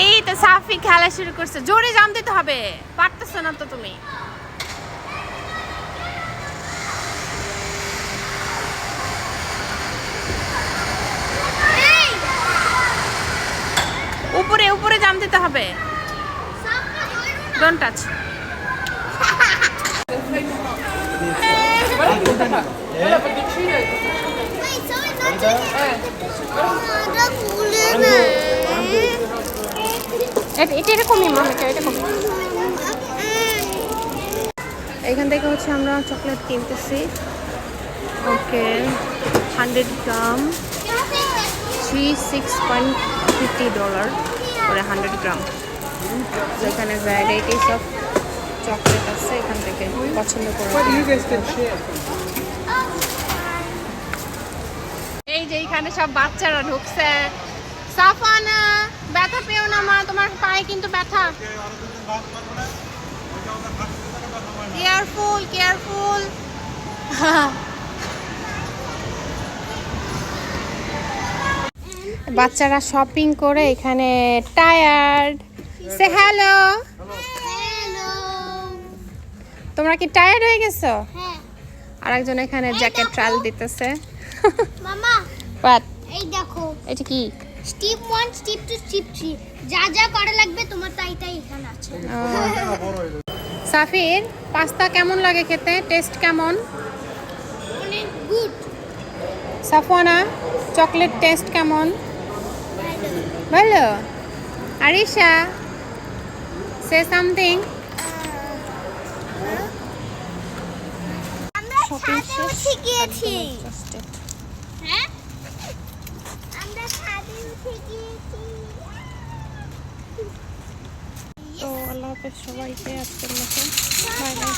এই তো সাফি খেলা শুরু করছে। জোরে জাম দিতে হবে। পারতেছো না তো তুমি। উপরে উপরে জাম দিতে হবে। ডোন্ট টাচ এটা এটা এরকমই মনে হয় এরকম এখান থেকে হচ্ছে আমরা chocolate কিনতেছি। Okay hundred gram. Three six point fifty dollar করে হান্ড্রেড গ্রাম। তো এখানে ভ্যারাইটিস অফ চকলেট আছে এখান থেকে পছন্দ করে এই যে এখানে সব বাচ্চারা ঢুকছে। মা তোমার পায়ে কিন্তু ব্যথা। কেয়ারফুল কেয়ারফুল বাচ্চারা শপিং করে এখানে টায়ার্ড সে হ্যালো তোমরা কি টায়ার্ড হয়ে গেছো? হ্যাঁ। আরেকজন এখানে জ্যাকেট ট্রায়াল দিতেছে। মামা এই দেখো। এটা কি? Step one step two step three যা যা করা লাগবে তোমার তাই তাই এখানে আছে। সাফির পাস্তা কেমন লাগে খেতে? টেস্ট কেমন? অনেক গুড সাফওয়ানা চকলেট টেস্ট কেমন? ভালো। আরিশা সে সামথিং আমরা Shopping ছাদে হাফেজ সবাইকে আজকের মতো বাই বাই